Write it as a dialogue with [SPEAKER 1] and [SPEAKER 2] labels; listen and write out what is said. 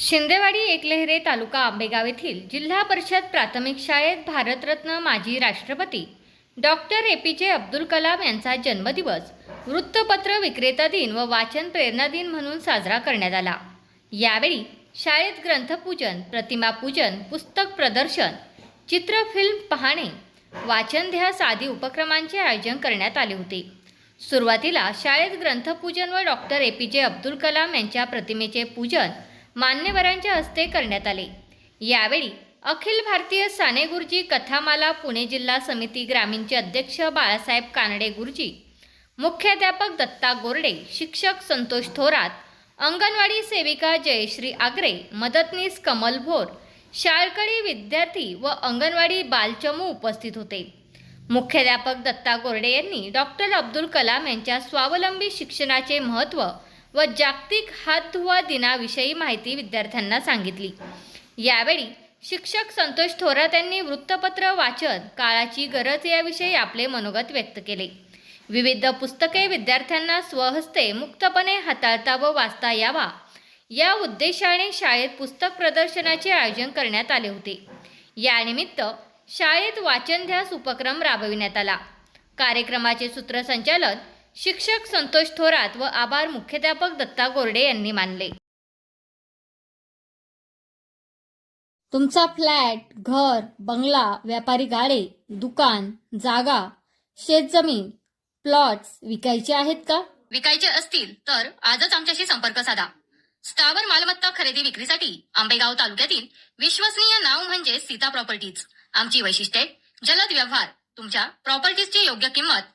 [SPEAKER 1] शिंदेवाडी एकलेहरे तालुका आंबेगाव येथील जिल्हा परिषद प्राथमिक शाळेत भारतरत्न माजी राष्ट्रपती डॉक्टर ए पी जे अब्दुल कलाम यांचा जन्मदिवस वृत्तपत्र विक्रेता दिन व वाचन प्रेरणा दिन म्हणून साजरा करण्यात आला. यावेळी शाळेत ग्रंथपूजन प्रतिमा पूजन पुस्तक प्रदर्शन चित्रफिल्म पाहणे वाचनध्यास आदी उपक्रमांचे आयोजन करण्यात आले होते. सुरुवातीला शाळेत ग्रंथपूजन व डॉक्टर ए पी जे अब्दुल कलाम यांच्या प्रतिमेचे पूजन मान्यवरांच्या हस्ते करण्यात आले. यावेळी अखिल भारतीय साने गुरुजी कथामाला पुणे जिल्हा समिती ग्रामीणचे अध्यक्ष बाळासाहेब कानडे गुरुजी मुख्याध्यापक दत्ता गोरडे शिक्षक संतोष थोरात अंगणवाडी सेविका जयश्री आगरे मदतनीस कमल भोर शाळकडी विद्यार्थी व अंगणवाडी बालचमू उपस्थित होते. मुख्याध्यापक दत्ता गोरडे यांनी डॉक्टर अब्दुल कलाम यांच्या स्वावलंबी शिक्षणाचे महत्त्व व जागतिक हात धुवा दिनाविषयी माहिती विद्यार्थ्यांना सांगितली. यावेळी शिक्षक संतोष थोरात यांनी वृत्तपत्र वाचन काळाची गरज याविषयी आपले मनोगत व्यक्त केले. विविध पुस्तके विद्यार्थ्यांना स्वहस्ते मुक्तपणे हाताळता व वाचता यावा या उद्देशाने शाळेत पुस्तक प्रदर्शनाचे आयोजन करण्यात आले होते. यानिमित्त शाळेत वाचनध्यास उपक्रम राबविण्यात आला. कार्यक्रमाचे सूत्रसंचालन शिक्षक संतोष थोरात व आभार मुख्याध्यापक दत्ता गोरडे यांनी मानले. तुमचा फ्लॅट घर बंगला व्यापारी गाडे दुकान जागा शेतजमीन प्लॉट्स विकायचे आहेत का?
[SPEAKER 2] विकायचे असतील तर आजच आमच्याशी संपर्क साधा. स्थावर मालमत्ता खरेदी विक्रीसाठी आंबेगाव तालुक्यातील विश्वसनीय नाव म्हणजे सीता प्रॉपर्टीज. आमची वैशिष्ट्ये जलद व्यवहार तुमच्या प्रॉपर्टीजची योग्य किंमत